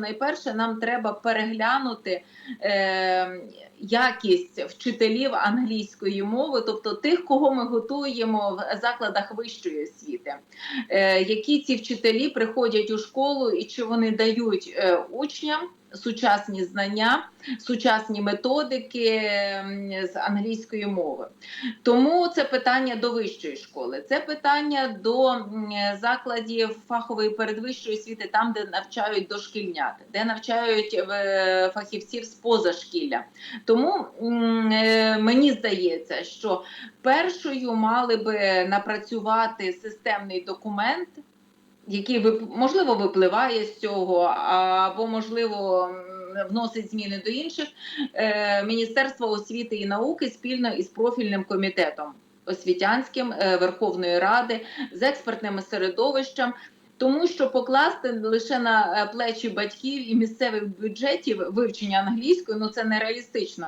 Найперше, нам треба переглянути е, якість вчителів англійської мови, тобто тих, кого ми готуємо в закладах вищої освіти, е, які ці вчителі приходять у школу і чи вони дають е, учням сучасні знання, сучасні методики з англійської мови. Тому це питання до вищої школи, це питання до закладів фахової передвищої освіти, там, де навчають дошкільнят, де навчають е, фахівців з позашкілля. Тому е, мені здається, що першою мали би напрацювати системний документ. Який можливо випливає з цього, або можливо вносить зміни до інших е, Міністерство освіти і науки спільно із профільним комітетом освітянським е, Верховної Ради з експертним середовищем. Тому що покласти лише на е, плечі батьків і місцевих бюджетів вивчення англійської ну це нереалістично.